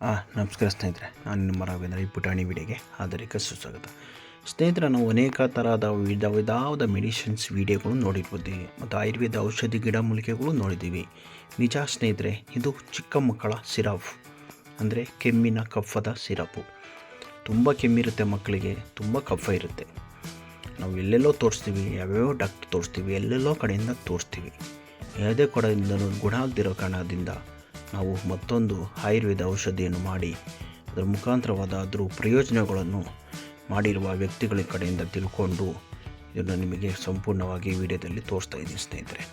ನಮಸ್ಕಾರ ಸ್ನೇಹಿತರೆ, ನಾನು ನಿಮ್ಮ ರಾಘವೇಂದ್ರ ಈ ಪುಟಾಣಿ ವಿಡಿಯೋಗೆ ಆಧರಿಕ ಸುಸ್ವಾಗತ. ಸ್ನೇಹಿತರೆ, ನಾವು ಅನೇಕ ಥರದ ವಿಧ ವಿಧವಾದ ಮೆಡಿಸಿನ್ಸ್ ವಿಡಿಯೋಗಳು ನೋಡಿರ್ಬೋದು. ಮತ್ತು ಆಯುರ್ವೇದ ಔಷಧಿ ಗಿಡಮೂಲಿಕೆಗಳು ನೋಡಿದ್ದೀವಿ. ನಿಜ ಸ್ನೇಹಿತರೆ, ಇದು ಚಿಕ್ಕ ಮಕ್ಕಳ ಸಿರಪ್, ಅಂದರೆ ಕೆಮ್ಮಿನ ಕಫದ ಸಿರಪು. ತುಂಬ ಕೆಮ್ಮಿರುತ್ತೆ ಮಕ್ಕಳಿಗೆ, ತುಂಬ ಕಫ ಇರುತ್ತೆ. ನಾವು ಎಲ್ಲೆಲ್ಲೋ ತೋರಿಸ್ತೀವಿ ಯಾವ್ಯಾವ ಡಾಕ್ಟ್ರ್ ತೋರಿಸ್ತೀವಿ, ಎಲ್ಲೆಲ್ಲೋ ಕಡೆಯಿಂದ ತೋರಿಸ್ತೀವಿ. ಯಾವುದೇ ಕಡೆಯಿಂದ ಗುಣ ಆಗದಿರೋ ಕಾರಣದಿಂದ ನಾವು ಮತ್ತೊಂದು ಆಯುರ್ವೇದ ಔಷಧಿಯನ್ನು ಮಾಡಿ ಅದರ ಮುಖಾಂತರವಾದ ಅದ್ರ ಪ್ರಯೋಜನಗಳನ್ನು ಮಾಡಿರುವ ವ್ಯಕ್ತಿಗಳ ಕಡೆಯಿಂದ ತಿಳ್ಕೊಂಡು ಇದನ್ನು ನಿಮಗೆ ಸಂಪೂರ್ಣವಾಗಿ ವಿಡಿಯೋದಲ್ಲಿ ತೋರಿಸ್ತಾ ಇದ್ದೀನಿ ಸ್ನೇಹಿತರೆ.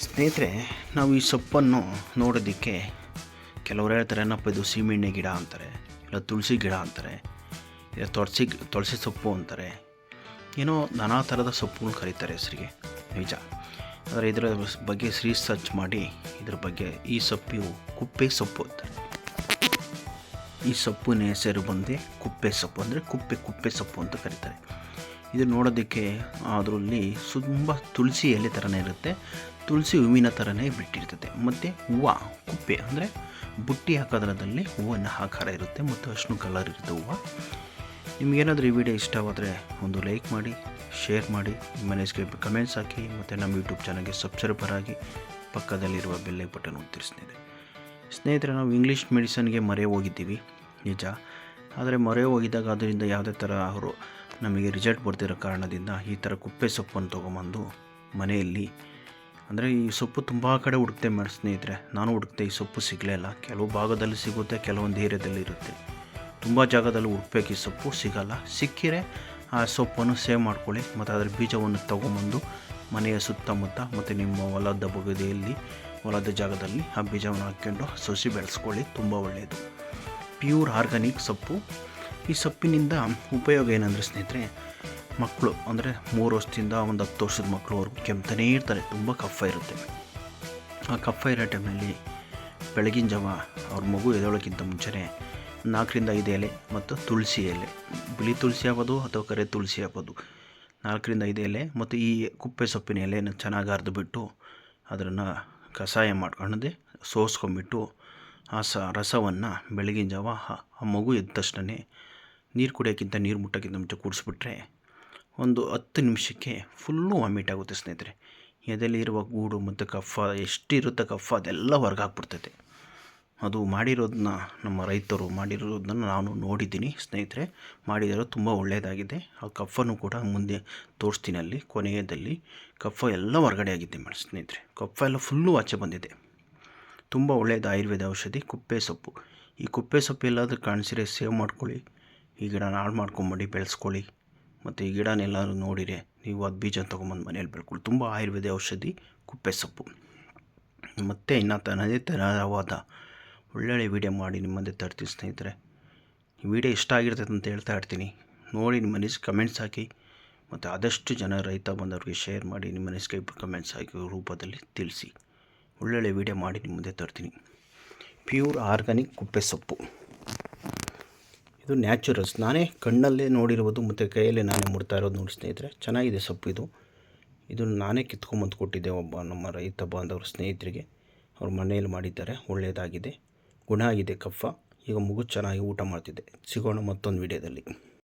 ಸ್ನೇಹಿತರೆ, ನಾವು ಈ ಸೊಪ್ಪನ್ನು ನೋಡೋದಕ್ಕೆ ಕೆಲವರು ಹೇಳ್ತಾರೆ, ಏನಪ್ಪ ಇದು ಸೀಮೆಣ್ಣೆ ಗಿಡ ಅಂತಾರೆ, ಇಲ್ಲ ತುಳಸಿ ಗಿಡ ಅಂತಾರೆ, ಇಲ್ಲ ತುಳಸಿ ತುಳಸಿ ಸೊಪ್ಪು ಅಂತಾರೆ. ಏನೋ ನಾನಾ ಥರದ ಸೊಪ್ಪುಗಳು ಕರೀತಾರೆ ಹೆಸರಿಗೆ. ನಿಜ. ಆದರೆ ಇದರ ಬಗ್ಗೆ ರಿಸರ್ಚ್ ಮಾಡಿ, ಇದ್ರ ಬಗ್ಗೆ ಈ ಸೊಪ್ಪು ಕುಪ್ಪೆ ಸೊಪ್ಪು ಅಂತಾರೆ ಈ ಸೊಪ್ಪಿನ ಹೆಸರು ಬಂದು ಕುಪ್ಪೆ ಸೊಪ್ಪು ಅಂದರೆ ಕುಪ್ಪೆ ಕುಪ್ಪೆ ಸೊಪ್ಪು ಅಂತ ಕರೀತಾರೆ. ಇದು ನೋಡೋದಕ್ಕೆ ಅದರಲ್ಲಿ ತುಂಬ ತುಳಸಿ ಎಲೆ ಥರನೇ ಇರುತ್ತೆ. ತುಳಸಿ ಹೂವಿನ ಥರನೇ ಬಿಟ್ಟಿರ್ತದೆ. ಮತ್ತು ಹೂವು, ಕುಪ್ಪೆ ಅಂದರೆ ಬುಟ್ಟಿ ಹಾಕೋದ್ರದಲ್ಲಿ ಹೂವಿನ ಆಕಾರ ಇರುತ್ತೆ ಮತ್ತು ಅಷ್ಟು ಕಲರ್ ಇರುತ್ತೆ ಹೂವು. ನಿಮಗೇನಾದರೂ ಈ ವಿಡಿಯೋ ಇಷ್ಟವಾದರೆ ಒಂದು ಲೈಕ್ ಮಾಡಿ ಶೇರ್ ಮಾಡಿ ಮನೆಗೆ ಕಮೆಂಟ್ಸ್ ಹಾಕಿ, ಮತ್ತು ನಮ್ಮ ಯೂಟ್ಯೂಬ್ ಚಾನಲ್ಗೆ ಸಬ್ಸ್ಕ್ರೈಬರ್ ಆಗಿ ಪಕ್ಕದಲ್ಲಿರುವ ಬೆಲ್ಲೆ ಬಟನ್ ಒತ್ತಿರಿಸ್ತಿದೆ ಸ್ನೇಹಿತರೆ, ನಾವು ಇಂಗ್ಲೀಷ್ ಮೆಡಿಸನ್ಗೆ ಮರೆ ಹೋಗಿದ್ದೀವಿ. ನಿಜ. ಆದರೆ ಮೊರೆ ಹೋಗಿದ್ದಾಗ ಅದರಿಂದ ಯಾವುದೇ ಥರ ಅವರು ನಮಗೆ ರಿಸಲ್ಟ್ ಬರ್ತಿರೋ ಕಾರಣದಿಂದ ಈ ಥರ ಕುಪ್ಪೆ ಸೊಪ್ಪನ್ನು ತೊಗೊಂಬಂದು ಮನೆಯಲ್ಲಿ, ಅಂದರೆ ಈ ಸೊಪ್ಪು ತುಂಬ ಕಡೆ ಹುಡುಕ್ತೆ ಮಾಡಿ ಸ್ನೇಹಿತರೆ. ನಾನು ಹುಡುಕ್ತೆ ಈ ಸೊಪ್ಪು ಸಿಗಲೇ ಇಲ್ಲ. ಕೆಲವು ಭಾಗದಲ್ಲಿ ಸಿಗುತ್ತೆ, ಕೆಲವೊಂದು ಏರಿಯಾದಲ್ಲಿ ಇರುತ್ತೆ. ತುಂಬ ಜಾಗದಲ್ಲಿ ಹುಡುಕ್ಬೇಕು ಈ ಸೊಪ್ಪು, ಸಿಗಲ್ಲ. ಸಿಕ್ಕಿರೆ ಆ ಸೊಪ್ಪನ್ನು ಸೇವ್ ಮಾಡ್ಕೊಳ್ಳಿ, ಮತ್ತು ಅದರ ಬೀಜವನ್ನು ತೊಗೊಂಬಂದು ಮನೆಯ ಸುತ್ತಮುತ್ತ ಮತ್ತು ನಿಮ್ಮ ಹೊಲದ ಬಗೆಯಲ್ಲಿ ಹೊಲದ ಜಾಗದಲ್ಲಿ ಆ ಬೀಜವನ್ನು ಹಾಕ್ಕೊಂಡು ಸಸಿ ಬೆಳೆಸ್ಕೊಳ್ಳಿ, ತುಂಬ ಒಳ್ಳೆಯದು. ಪ್ಯೂರ್ ಆರ್ಗಾನಿಕ್ ಸೊಪ್ಪು. ಈ ಸೊಪ್ಪಿನಿಂದ ಉಪಯೋಗ ಏನಂದರೆ ಸ್ನೇಹಿತರೆ ಮಕ್ಕಳು ಅಂದರೆ ಮೂರು ವರ್ಷದಿಂದ ಒಂದು ಹತ್ತು ವರ್ಷದ ಮಕ್ಕಳವರೆಗೂ ಕೆಮ್ತಾನೇ ಇರ್ತಾರೆ, ತುಂಬ ಕಫ ಇರುತ್ತೆ. ಆ ಕಫ ಇರೋ ಟೈಮ್ನಲ್ಲಿ ಬೆಳಗಿನ ಜಾವ ಅವ್ರ ಮಗು ಎದೊಳಕ್ಕಿಂತ ಮುಂಚೆನೇ ನಾಲ್ಕರಿಂದ ಐದು ಎಲೆ ಮತ್ತು ತುಳಸಿ ಎಲೆ. ಬಿಳಿ ತುಳಸಿ ಆಗ್ಬೋದು ಅಥವಾ ಕರೆ ತುಳಸಿ ಆಗ್ಬೋದು. ನಾಲ್ಕರಿಂದ ಐದು ಎಲೆ ಮತ್ತು ಈ ಕುಪ್ಪೆ ಸೊಪ್ಪಿನ ಎಲೆಯನ್ನು ಚೆನ್ನಾಗಿ ಅರ್ದು ಬಿಟ್ಟು ಅದನ್ನು ಕಷಾಯ ಮಾಡ್ಕೊಂಡೆ ಸೋಸ್ಕೊಂಡ್ಬಿಟ್ಟು ಆ ಸ ರಸವನ್ನು ಬೆಳಗಿನ ಜಾವ ಆ ಮಗು ಎದ್ದ ತಕ್ಷಣ ನೀರು ಕುಡಿಯೋಕ್ಕಿಂತ ನೀರು ಮುಟ್ಟೋಕ್ಕಿಂತ ಮುಂಚೆ ಕುಡಿಸ್ಬಿಟ್ರೆ ಒಂದು ಹತ್ತು ನಿಮಿಷಕ್ಕೆ ಫುಲ್ಲು ವಾಮಿಟ್ ಆಗುತ್ತೆ ಸ್ನೇಹಿತರೆ. ಎದೆಯಲ್ಲಿರುವ ಗೂಡು ಮತ್ತು ಕಫ, ಎಷ್ಟಿರುತ್ತೆ ಕಫ ಅದೆಲ್ಲ ಹೊರಗಾಕ್ಬಿಡ್ತೈತೆ ಅದು ಮಾಡಿರೋದನ್ನ ನಮ್ಮ ರೈತರು ಮಾಡಿರೋದನ್ನ ನಾನು ನೋಡಿದ್ದೀನಿ ಸ್ನೇಹಿತರೆ. ಮಾಡಿದರೆ ತುಂಬ ಒಳ್ಳೆಯದಾಗಿದೆ. ಆ ಕಫನು ಕೂಡ ಮುಂದೆ ತೋರಿಸ್ತೀನಿ ಅಲ್ಲಿ, ಕೊನೆಯದಲ್ಲಿ. ಕಫ ಎಲ್ಲ ಹೊರಗಡೆ ಆಗಿದೆ ಮೇಡಮ್ ಸ್ನೇಹಿತರೆ. ಕಫ ಎಲ್ಲ ಫುಲ್ಲು ಆಚೆ ಬಂದಿದೆ. ತುಂಬ ಒಳ್ಳೆಯದು ಆಯುರ್ವೇದ ಔಷಧಿ, ಕುಪ್ಪೆ ಸೊಪ್ಪು. ಈ ಕುಪ್ಪೆ ಸೊಪ್ಪು ಎಲ್ಲಾದರೂ ಕಾಣಿಸಿರೆ ಸೇವ್ ಮಾಡ್ಕೊಳ್ಳಿ. ಈ ಗಿಡನ ಹಾಳು ಮಾಡ್ಕೊಂಬಿಡಿ, ಬೆಳೆಸ್ಕೊಳ್ಳಿ. ಮತ್ತು ಈ ಗಿಡನೆಲ್ಲರೂ ನೋಡಿರಿ ನೀವು ಅದು ಬೀಜ ತೊಗೊಂಬಂದು ಮನೇಲಿ ಬೆಳ್ಕೊಳ್ಳಿ. ತುಂಬ ಆಯುರ್ವೇದ ಔಷಧಿ, ಕುಪ್ಪೆ ಸೊಪ್ಪು. ಮತ್ತು ಇನ್ನು ತನ್ನದೇ ತರವಾದ ಒಳ್ಳೊಳ್ಳೆ ವಿಡಿಯೋ ಮಾಡಿ ನಿಮ್ಮ ಮುಂದೆ ತರ್ತೀನಿ ಸ್ನೇಹಿತರೆ. ಈ ವಿಡಿಯೋ ಇಷ್ಟ ಆಗಿರ್ತೈತೆ ಅಂತ ಹೇಳ್ತಾ ಇರ್ತೀನಿ. ನೋಡಿ ನಿಮ್ಮ ಮನಸ್ಸು ಕಮೆಂಟ್ಸ್ ಹಾಕಿ. ಮತ್ತು ಆದಷ್ಟು ಜನ ರೈತ ಬಂದವ್ರಿಗೆ ಶೇರ್ ಮಾಡಿ ನಿಮ್ಮ ಮನಸ್ಸಿಗೆ ಕಮೆಂಟ್ಸ್ ಹಾಕಿ ರೂಪದಲ್ಲಿ ತಿಳಿಸಿ. ಒಳ್ಳೊಳ್ಳೆ ವಿಡಿಯೋ ಮಾಡಿ ನಿಮ್ಮ ಮುಂದೆ ತರ್ತೀನಿ. ಪ್ಯೂರ್ ಆರ್ಗಾನಿಕ್ ಕುಪ್ಪೆ ಸೊಪ್ಪು. ಇದು ನ್ಯಾಚುರಲ್ಸ್ ನಾನೇ ಕಣ್ಣಲ್ಲೇ ನೋಡಿರುವುದು ಮತ್ತು ಕೈಯಲ್ಲೇ ನಾನೇ ಮುಡ್ತಾ ಇರೋದು ನೋಡಿ ಸ್ನೇಹಿತರೆ. ಚೆನ್ನಾಗಿದೆ ಸೊಪ್ಪು ಇದು. ಇದನ್ನು ನಾನೇ ಕಿತ್ಕೊಂಬಂದು ಕೊಟ್ಟಿದ್ದೆ ಒಬ್ಬ ನಮ್ಮ ರೈತ ಬಾಂಧವ್ರ ಸ್ನೇಹಿತರಿಗೆ. ಅವ್ರ ಮನೆಯಲ್ಲಿ ಮಾಡಿದ್ದಾರೆ. ಒಳ್ಳೆಯದಾಗಿದೆ ಗುಣ ಆಗಿದೆ ಕಫ. ಈಗ ಮಗು ಚೆನ್ನಾಗಿ ಊಟ ಮಾಡ್ತಿದ್ದೆ. ಸಿಗೋಣ ಮತ್ತೊಂದು ವಿಡಿಯೋದಲ್ಲಿ.